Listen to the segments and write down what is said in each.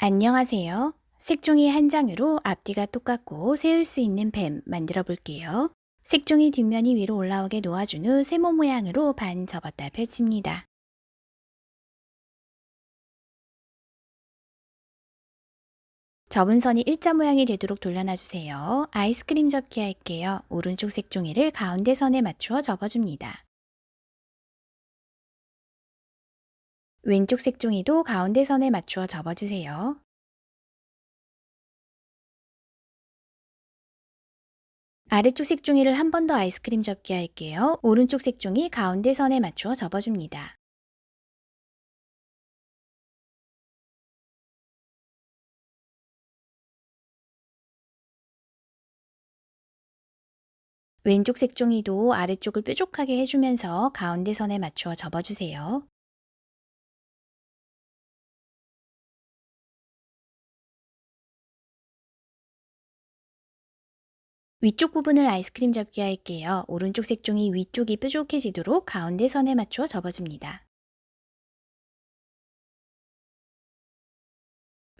안녕하세요. 색종이 한 장으로 앞뒤가 똑같고 세울 수 있는 뱀 만들어 볼게요. 색종이 뒷면이 위로 올라오게 놓아준 후 세모 모양으로 반 접었다 펼칩니다. 접은 선이 일자 모양이 되도록 돌려놔주세요. 아이스크림 접기 할게요. 오른쪽 색종이를 가운데 선에 맞추어 접어줍니다. 왼쪽 색종이도 가운데 선에 맞추어 접어주세요. 아래쪽 색종이를 한 번 더 아이스크림 접기 할게요. 오른쪽 색종이 가운데 선에 맞추어 접어줍니다. 왼쪽 색종이도 아래쪽을 뾰족하게 해주면서 가운데 선에 맞추어 접어주세요. 위쪽 부분을 아이스크림 접기 할게요. 오른쪽 색종이 위쪽이 뾰족해지도록 가운데 선에 맞추어 접어줍니다.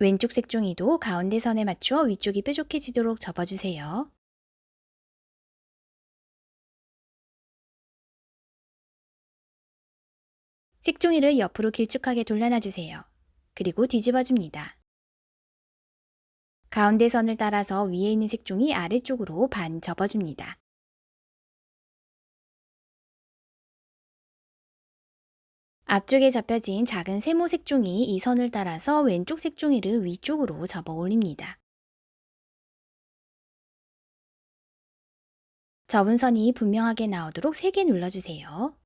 왼쪽 색종이도 가운데 선에 맞추어 위쪽이 뾰족해지도록 접어주세요. 색종이를 옆으로 길쭉하게 돌려놔주세요. 그리고 뒤집어줍니다. 가운데 선을 따라서 위에 있는 색종이 아래쪽으로 반 접어줍니다. 앞쪽에 접혀진 작은 세모 색종이 이 선을 따라서 왼쪽 색종이를 위쪽으로 접어 올립니다. 접은 선이 분명하게 나오도록 3개 눌러주세요.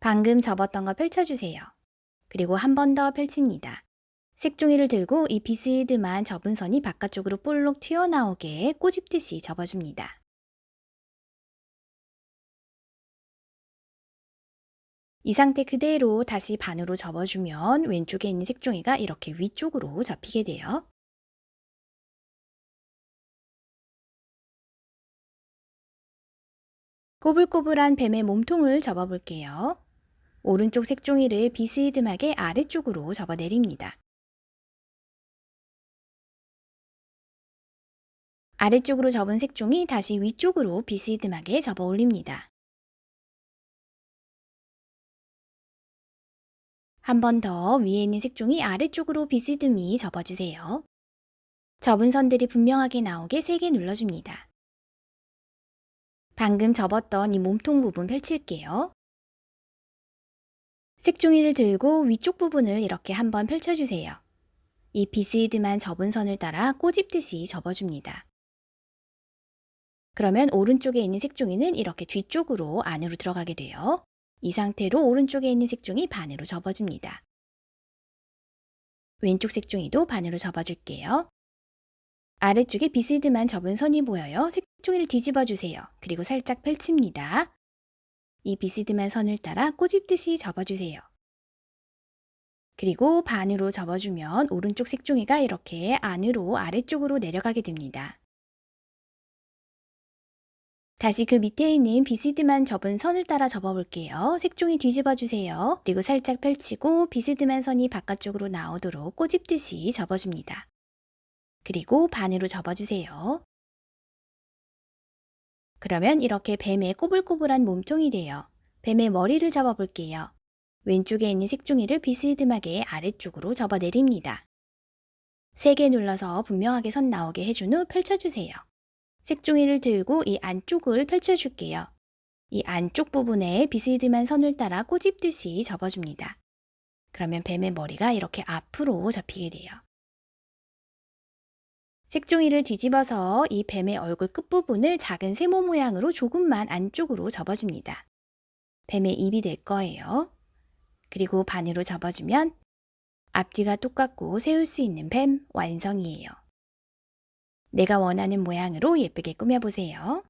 방금 접었던 거 펼쳐주세요. 그리고 한 번 더 펼칩니다. 색종이를 들고 이 비스드만 접은 선이 바깥쪽으로 볼록 튀어나오게 꼬집듯이 접어줍니다. 이 상태 그대로 다시 반으로 접어주면 왼쪽에 있는 색종이가 이렇게 위쪽으로 접히게 돼요. 꼬불꼬불한 뱀의 몸통을 접어볼게요. 오른쪽 색종이를 비스듬하게 아래쪽으로 접어내립니다. 아래쪽으로 접은 색종이 다시 위쪽으로 비스듬하게 접어 올립니다. 한 번 더 위에 있는 색종이 아래쪽으로 비스듬히 접어주세요. 접은 선들이 분명하게 나오게 3개 눌러줍니다. 방금 접었던 이 몸통 부분 펼칠게요. 색종이를 들고 위쪽 부분을 이렇게 한번 펼쳐주세요. 이 비스드만 접은 선을 따라 꼬집듯이 접어줍니다. 그러면 오른쪽에 있는 색종이는 이렇게 뒤쪽으로 안으로 들어가게 돼요. 이 상태로 오른쪽에 있는 색종이 반으로 접어줍니다. 왼쪽 색종이도 반으로 접어줄게요. 아래쪽에 비스드만 접은 선이 보여요. 색종이를 뒤집어 주세요. 그리고 살짝 펼칩니다. 이 비스듬한 선을 따라 꼬집듯이 접어주세요. 그리고 반으로 접어주면 오른쪽 색종이가 이렇게 안으로 아래쪽으로 내려가게 됩니다. 다시 그 밑에 있는 비스듬한 접은 선을 따라 접어볼게요. 색종이 뒤집어 주세요. 그리고 살짝 펼치고 비스듬한 선이 바깥쪽으로 나오도록 꼬집듯이 접어줍니다. 그리고 반으로 접어주세요. 그러면 이렇게 뱀의 꼬불꼬불한 몸통이 돼요. 뱀의 머리를 접어볼게요. 왼쪽에 있는 색종이를 비스듬하게 아래쪽으로 접어내립니다. 3개 눌러서 분명하게 선 나오게 해준 후 펼쳐주세요. 색종이를 들고 이 안쪽을 펼쳐줄게요. 이 안쪽 부분에 비스듬한 선을 따라 꼬집듯이 접어줍니다. 그러면 뱀의 머리가 이렇게 앞으로 접히게 돼요. 색종이를 뒤집어서 이 뱀의 얼굴 끝부분을 작은 세모 모양으로 조금만 안쪽으로 접어줍니다. 뱀의 입이 될 거예요. 그리고 반으로 접어주면 앞뒤가 똑같고 세울 수 있는 뱀 완성이에요. 내가 원하는 모양으로 예쁘게 꾸며보세요.